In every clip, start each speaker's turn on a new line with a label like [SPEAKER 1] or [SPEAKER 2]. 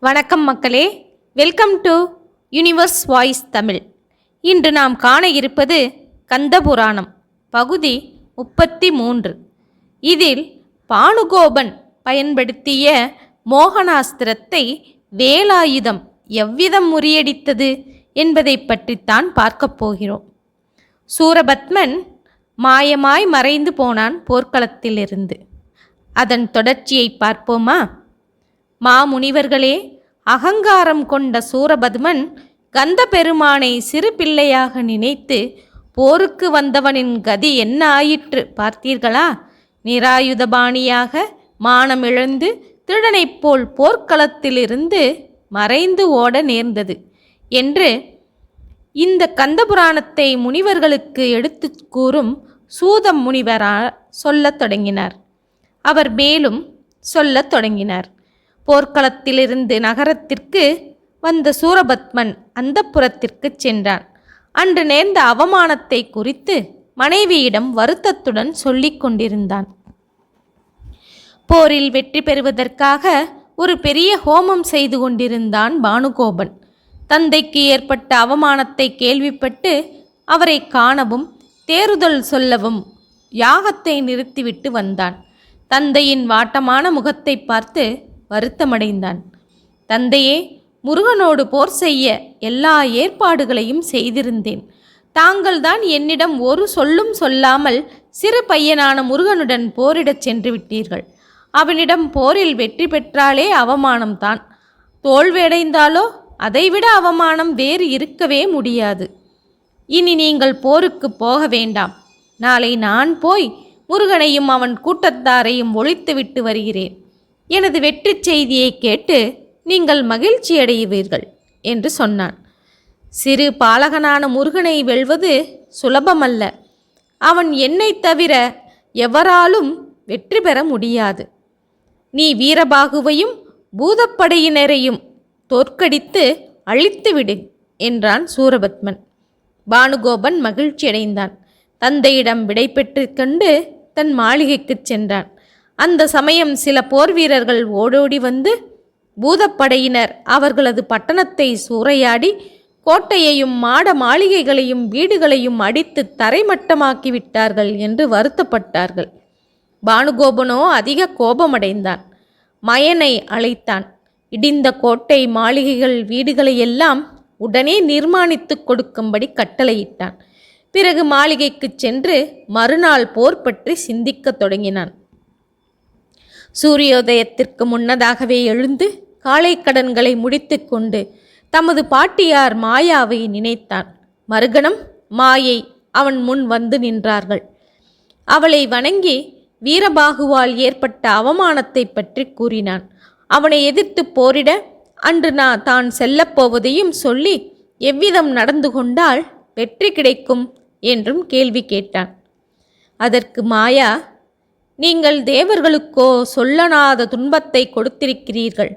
[SPEAKER 1] வணக்கம் மக்களே. Welcome to universe voice Tamil இன்று நாம் காண இருப்பது கந்தபுராணம் பகுதி முப்பத்தி மூன்று இதில் பானுகோபன் பயன்படுத்திய மோகனாஸ்திரத்தை வேலாயுதம் எவ்விதம் முறியடித்தது என்பதை பற்றித்தான் பார்க்கப் போகிறோம். சூரபத்மன் மாயமாய் மறைந்து போனான் போர்க்களத்திலிருந்து. அதன் தொடர்ச்சியை பார்ப்போமா? மாமுனிவர்களே அகங்காரம் கொண்ட சூரபத்மன் கந்த பெருமானை சிறு பிள்ளையாக நினைத்து போருக்கு வந்தவனின் கதி என்ன ஆயிற்று? பார்த்தீர்களா? நிராயுதபாணியாக மானமிழந்து திருடனைப் போல் போர்க்களத்திலிருந்து மறைந்து ஓட நேர்ந்தது என்று இந்த கந்தபுராணத்தை முனிவர்களுக்கு எடுத்துக் கூறும் சூதம் முனிவரா சொல்லத் தொடங்கினார். அவர் மேலும் சொல்லத் தொடங்கினார். போர்க்களத்திலிருந்து நகரத்திற்கு வந்த சூரபத்மன் அந்தப்புறத்திற்கு சென்றான். அன்று நேர்ந்த அவமானத்தை குறித்து மனைவியிடம் வருத்தத்துடன் சொல்லிக் கொண்டிருந்தான். போரில் வெற்றி பெறுவதற்காக ஒரு பெரிய ஹோமம் செய்து கொண்டிருந்தான் பானுகோபன். தந்தைக்கு ஏற்பட்ட அவமானத்தை கேள்விப்பட்டு அவரை காணவும் தேறுதல் சொல்லவும் யாகத்தை நிறுத்திவிட்டு வந்தான். தந்தையின் வாட்டமான முகத்தை பார்த்து வருத்தமடைந்தான். தந்தையே முருகனோடு போர் செய்ய எல்லா ஏற்பாடுகளையும் செய்திருந்தேன். தாங்கள்தான் என்னிடம் ஒரு சொல்லும் சொல்லாமல் சிறு பையனான முருகனுடன் போரிடச் சென்று விட்டீர்கள். அவனிடம் போரில் வெற்றி பெற்றாலே அவமானம்தான் தோல்வியடைந்தாலோ அதைவிட அவமானம் வேறு இருக்கவே முடியாது. இனி நீங்கள் போருக்கு போக வேண்டாம். நாளை நான் போய் முருகனையும் அவன் கூட்டத்தாரையும் ஒழித்துவிட்டு வருகிறேன். எனது வெற்றிச் செய்தியை கேட்டு நீங்கள் மகிழ்ச்சியடைவீர்கள் என்று சொன்னான். சிறு பாலகனான முருகனை வெல்வது சுலபமல்ல. அவன் என்னை தவிர எவராலும் வெற்றி பெற முடியாது. நீ வீரபாகுவையும் பூதப்படையினரையும் தோற்கடித்து அழித்துவிடு என்றான் சூரபத்மன். பானுகோபன் மகிழ்ச்சியடைந்தான். தந்தையிடம் விடை கொண்டு தன் மாளிகைக்குச் சென்றான். அந்த சமயம் சில போர் வீரர்கள் ஓடோடி வந்து பூதப்படையினர். அவர்களது பட்டணத்தை சூறையாடி கோட்டையையும் மாட மாளிகைகளையும் வீடுகளையும் அடித்து தரைமட்டமாக்கி விட்டார்கள் என்று வருத்தப்பட்டார்கள். பானுகோபனோ அதிக கோபமடைந்தான். மயனை அழைத்தான். இடிந்த கோட்டை மாளிகைகள் வீடுகளை எல்லாம் உடனே நிர்மாணித்துக் கொடுக்கும்படி கட்டளையிட்டான். பிறகு மாளிகைக்குச் சென்று மறுநாள் போர் பற்றி சிந்திக்கத் தொடங்கினான். சூரியோதயத்திற்கு முன்னதாகவே எழுந்து காலை கடன்களை முடித்துக்கொண்டு தமது பாட்டியார் மாயாவை நினைத்தான். மறுகணம் மாயை அவன் முன் வந்து நின்றார்கள். அவளை வணங்கி வீரபாகுவால் ஏற்பட்ட அவமானத்தை பற்றி கூறினான். அவனை எதிர்த்து போரிட அன்று நான் தான் செல்லப்போவதையும் சொல்லி எவ்விதம் நடந்து கொண்டால் வெற்றி கிடைக்கும் என்றும் கேள்வி கேட்டான். அதற்கு மாயா நீங்கள் தேவர்களுக்கோ சொல்லனாத துன்பத்தை கொடுத்திருக்கிறீர்கள்.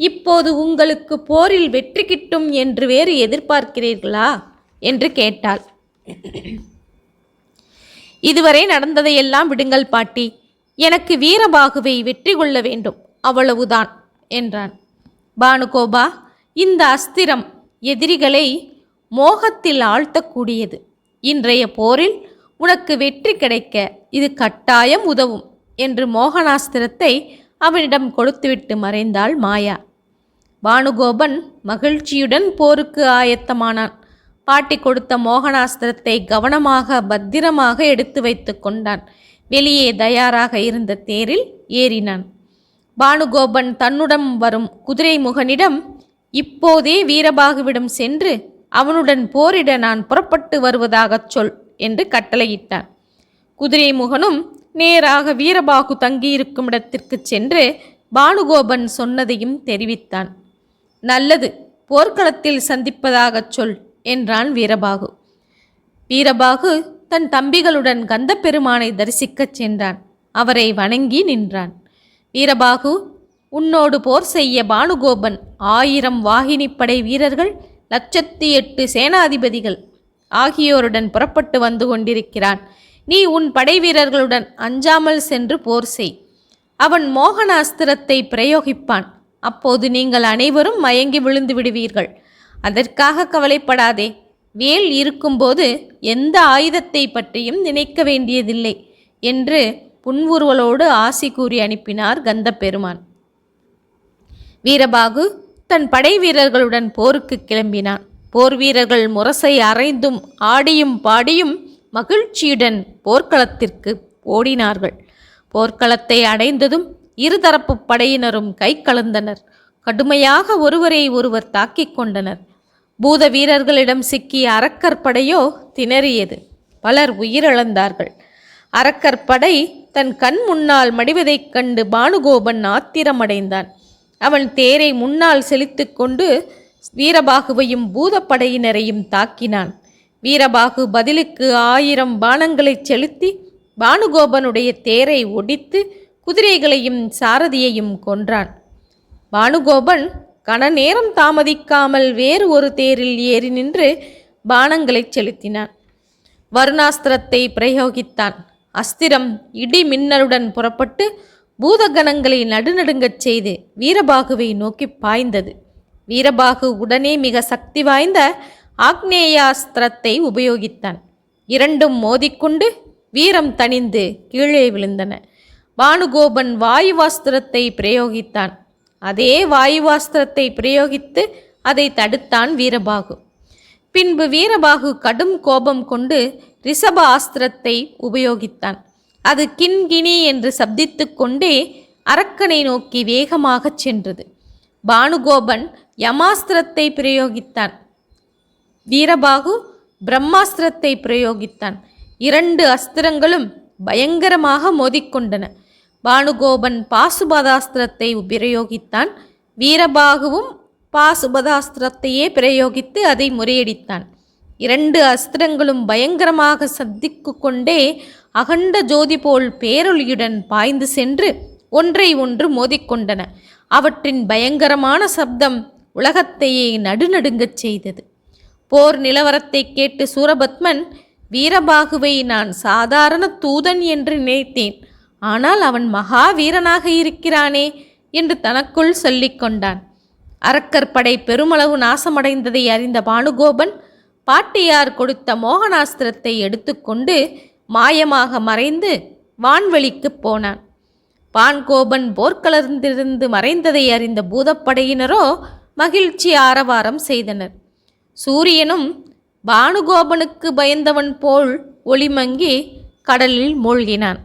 [SPEAKER 1] இப்போது உங்களுக்கு போரில் வெற்றி கிட்டும் என்று வேறு எதிர்பார்க்கிறீர்களா? என்று கேட்டாள். இதுவரை நடந்ததையெல்லாம் விடுங்கள் பாட்டி. எனக்கு வீரபாகுவை வெற்றி கொள்ள வேண்டும். அவ்வளவுதான் என்றான். பானுகோபா இந்த அஸ்திரம் எதிரிகளை மோகத்தில் ஆழ்த்தக்கூடியது. இன்றைய போரில் உனக்கு வெற்றி கிடைக்க இது கட்டாயம் உதவும் என்று மோகனாஸ்திரத்தை அவனிடம் கொடுத்துவிட்டு மறைந்தாள் மாயா. பானுகோபன் மகிழ்ச்சியுடன் போருக்கு ஆயத்தமானான். பாட்டி கொடுத்த மோகனாஸ்திரத்தை கவனமாக பத்திரமாக எடுத்து வைத்து கொண்டான். வெளியே தயாராக இருந்த தேரில் ஏறினான். பானுகோபன் தன்னுடன் வரும் குதிரை முகனிடம் இப்போதே வீரபாகுவிடம் சென்று அவனுடன் போரிட நான் புறப்பட்டு வருவதாகச் சொல். என்று கட்டளையிட்டான். குதிரை முகனும் நேராக வீரபாகு தங்கியிருக்கும் இடத்திற்கு சென்று பானுகோபன் சொன்னதையும் தெரிவித்தான். நல்லது போர்க்களத்தில் சந்திப்பதாகச் சொல் என்றான் வீரபாகு. வீரபாகு தன் தம்பிகளுடன் கந்தப்பெருமானை தரிசிக்கச் சென்றான். அவரை வணங்கி நின்றான். வீரபாகு உன்னோடு போர் செய்ய பானுகோபன் ஆயிரம் வாகினிப்படை வீரர்கள் லட்சத்தி எட்டு சேனாதிபதிகள் ஆகியோருடன் புறப்பட்டு வந்து கொண்டிருக்கிறான். நீ உன் படைவீரர்களுடன் அஞ்சாமல் சென்று போர் செய். அவன் மோகன அஸ்திரத்தை பிரயோகிப்பான். அப்போது நீங்கள் அனைவரும் மயங்கி விழுந்து விடுவீர்கள். அதற்காக கவலைப்படாதே. வேல் இருக்கும்போது எந்த ஆயுதத்தை பற்றியும் நினைக்க வேண்டியதில்லை என்று புன்வுருவலோடு ஆசி கூறி அனுப்பினார் கந்த பெருமான் வீரபாகு தன் படை வீரர்களுடன் போருக்கு கிளம்பினான். போர் வீரர்கள் முரசை அறைந்தும் ஆடியும் பாடியும் மகிழ்ச்சியுடன் போர்க்களத்திற்கு ஓடினார்கள். போர்க்களத்தை அடைந்ததும் இருதரப்பு படையினரும் கை கலந்தனர். கடுமையாக ஒருவரை ஒருவர் தாக்கிக் கொண்டனர். பூத வீரர்களிடம் சிக்கிய அரக்கர் படையோ திணறியது. பலர் உயிரிழந்தார்கள். அரக்கர் படை தன் கண் முன்னால் மடிவதைக் கண்டு பானுகோபன் ஆத்திரமடைந்தான். அவன் தேரை முன்னால் செலுத்து கொண்டு வீரபாகுவையும் பூதப்படையினரையும் தாக்கினான். வீரபாகு பதிலுக்கு ஆயிரம் பானங்களை செலுத்தி பானுகோபனுடைய தேரை ஒடித்து குதிரைகளையும் சாரதியையும் கொன்றான். பானுகோபன் கன நேரம் தாமதிக்காமல் வேறு ஒரு தேரில் ஏறி நின்று பானங்களை செலுத்தினான். வருணாஸ்திரத்தை பிரயோகித்தான். அஸ்திரம் இடி மின்னலுடன் புறப்பட்டு பூதகணங்களை நடுநடுங்கச் செய்து வீரபாகுவை நோக்கி பாய்ந்தது. வீரபாகு உடனே மிக சக்தி வாய்ந்த ஆக்னேயாஸ்திரத்தை உபயோகித்தான். இரண்டும் மோதிக்கொண்டு வீரம் தணிந்து கீழே விழுந்தன. பானுகோபன் வாயுவாஸ்திரத்தை பிரயோகித்தான். அதே வாயுவாஸ்திரத்தை பிரயோகித்து அதை தடுத்தான் வீரபாகு. பின்பு வீரபாகு கடும் கோபம் கொண்டு ரிஷப ஆஸ்திரத்தை உபயோகித்தான். அது கிண்கிணி என்று சப்தித்து கொண்டே அரக்கனை நோக்கி வேகமாகச் சென்றது. பானுகோபன் யமாஸ்திரத்தை பிரயோகித்தான். வீரபாகு பிரம்மாஸ்திரத்தை பிரயோகித்தான். இரண்டு அஸ்திரங்களும் பயங்கரமாக மோதிக்கொண்டன. பானுகோபன் பாசுபதாஸ்திரத்தை பிரயோகித்தான். வீரபாகுவும் பாசுபதாஸ்திரத்தையே பிரயோகித்து அதை முறியடித்தான். இரண்டு அஸ்திரங்களும் பயங்கரமாக சந்திக்கு கொண்டே அகண்ட ஜோதி போல் பேரொலியுடன் பாய்ந்து சென்று ஒன்றை ஒன்று மோதிக்கொண்டன. அவற்றின் பயங்கரமான சப்தம் உலகத்தையே நடுநடுங்கச் செய்தது. போர் நிலவரத்தை கேட்டு சூரபத்மன் வீரபாகுவை நான் சாதாரண தூதன் என்று நினைத்தேன். ஆனால் அவன் மகாவீரனாக இருக்கிறானே என்று தனக்குள் சொல்லிக்கொண்டான் அரக்கர் படை பெருமளவு நாசமடைந்ததை அறிந்த பானுகோபன் பாட்டியார் கொடுத்த மோகனாஸ்திரத்தை எடுத்துக்கொண்டு மாயமாக மறைந்து வான்வெளிக்குப் போனான். பான்கோபன் போர்க்களத்திலிருந்து மறைந்ததை அறிந்த பூதப்படையினரோ மகிழ்ச்சி ஆரவாரம் செய்தனர். சூரியனும் பானுகோபனுக்கு பயந்தவன் போல் ஒளிமங்கி கடலில் மூழ்கினான்.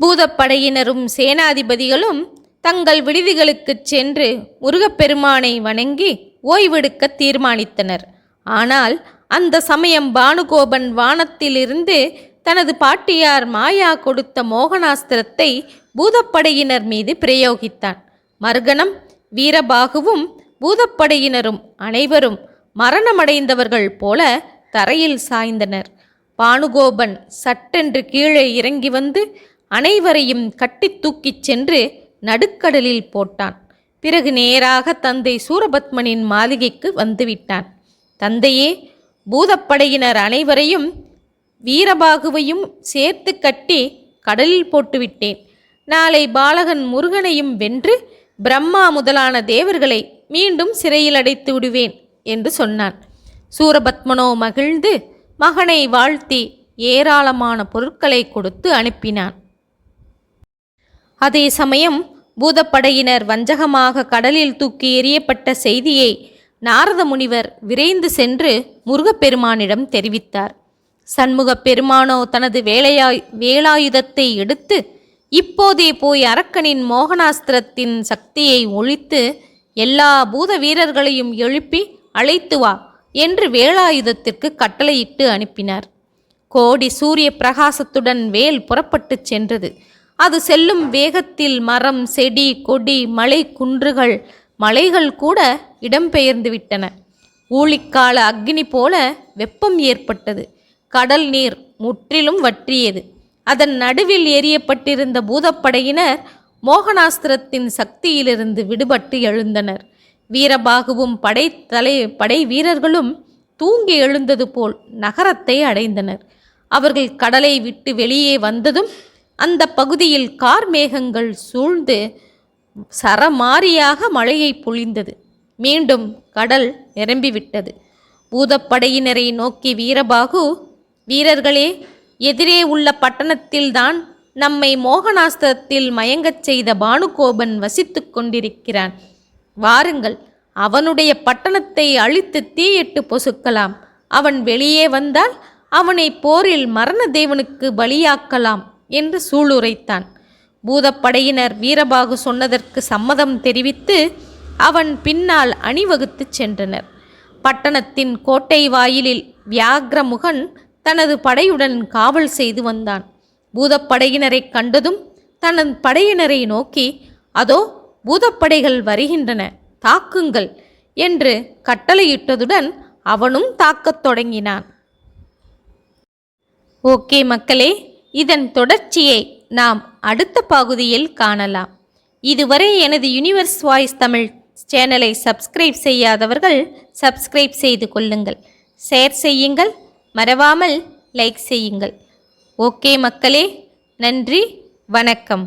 [SPEAKER 1] பூதப்படையினரும் சேனாதிபதிகளும் தங்கள் விடுதிகளுக்குச் சென்று முருகப்பெருமானை வணங்கி ஓய்வெடுக்க தீர்மானித்தனர். ஆனால் அந்த சமயம் பானுகோபன் வானத்திலிருந்து தனது பாட்டியார் மாயா கொடுத்த மோகனாஸ்திரத்தை பூதப்படையினர் மீது பிரயோகித்தான். மறுகணம் வீரபாகுவும் பூதப்படையினரும் அனைவரும் மரணமடைந்தவர்கள் போல தரையில் சாய்ந்தனர். பானுகோபன் சட்டென்று கீழே இறங்கி வந்து அனைவரையும் கட்டி தூக்கிச் சென்று நடுக்கடலில் போட்டான். பிறகு நேராக தந்தை சூரபத்மனின் மாளிகைக்கு வந்துவிட்டான். தந்தையே பூதப்படையினர் அனைவரையும் வீரபாகுவையும் சேர்த்து கட்டி கடலில் போட்டுவிட்டேன். நாளை பாலகன் முருகனையும் வென்று பிரம்மா முதலான தேவர்களை மீண்டும் சிறையில் அடைத்து விடுவேன் என்று சொன்னான். சூரபத்மனோ மகிழ்ந்து மகனை வாழ்த்தி ஏராளமான பொருட்களை கொடுத்து அனுப்பினான். அதே சமயம் பூதப்படையினர் வஞ்சகமாக கடலில் தூக்கி எறியப்பட்ட செய்தியை நாரத முனிவர் விரைந்து சென்று முருகப்பெருமானிடம் தெரிவித்தார். சண்முகப் பெருமானோ தனது வேலையாய் வேலாயுதத்தை எடுத்து இப்போதே போய் அரக்கனின் மோகனாஸ்திரத்தின் சக்தியை ஒழித்து எல்லா பூத வீரர்களையும் எழுப்பி அழைத்து வா என்று வேலாயுதத்திற்கு கட்டளையிட்டு அனுப்பினார். கோடி சூரிய பிரகாசத்துடன் வேல் புறப்பட்டுச் சென்றது. அது செல்லும் வேகத்தில் மரம் செடி கொடி மலை குன்றுகள் மலைகள் கூட இடம்பெயர்ந்து விட்டன. ஊழிக்கால அக்னி போல வெப்பம் ஏற்பட்டது. கடல் நீர் முற்றிலும் வற்றியது. அதன் நடுவில் எரியப்பட்டிருந்த பூதப்படையினர் மோகனாஸ்திரத்தின் சக்தியிலிருந்து விடுபட்டு எழுந்தனர். வீரபாகுவும் படை தலை படை வீரர்களும் தூங்கி எழுந்தது போல் நகரத்தை அடைந்தனர். அவர்கள் கடலை விட்டு வெளியே வந்ததும் அந்த பகுதியில் கார் மேகங்கள் சூழ்ந்து சரமாரியாக மழையை பொழிந்தது. மீண்டும் கடல் நிரம்பிவிட்டது. பூதப்படையினரை நோக்கி வீரபாகு வீரர்களே எதிரே உள்ள பட்டணத்தில்தான் நம்மை மோகனாஸ்திரத்தில் மயங்கச் செய்த பானுகோபன் வசித்து கொண்டிருக்கிறான். வாருங்கள் அவனுடைய பட்டணத்தை அழித்து தீயிட்டு பொசுக்கலாம். அவன் வெளியே வந்தால் அவனை போரில் மரண தேவனுக்கு பலியாக்கலாம் என்று சூளுரைத்தான். பூதப்படையினர் வீரபாகு சொன்னதற்கு சம்மதம் தெரிவித்து அவன் பின்னால் அணிவகுத்துச் சென்றனர். பட்டணத்தின் கோட்டை வாயிலில் வியாகிரமுகன் தனது படையுடன் காவல் செய்து வந்தான். பூதப்படையினரைக் கண்டதும் தனது படையினரை நோக்கி அதோ பூதப்படைகள் வருகின்றன தாக்குங்கள் என்று கட்டளையிட்டதுடன் அவனும் தாக்கத் தொடங்கினான். ஓகே மக்களே இதன் தொடர்ச்சியை நாம் அடுத்த பகுதியில் காணலாம். இதுவரை எனது யூனிவர்ஸ் வாய்ஸ் தமிழ் சேனலை சப்ஸ்கிரைப் செய்யாதவர்கள் சப்ஸ்கிரைப் செய்து கொள்ளுங்கள். ஷேர் செய்யுங்கள் மறவாமல் லைக் செய்யுங்கள். ஓகே மக்களே நன்றி வணக்கம்.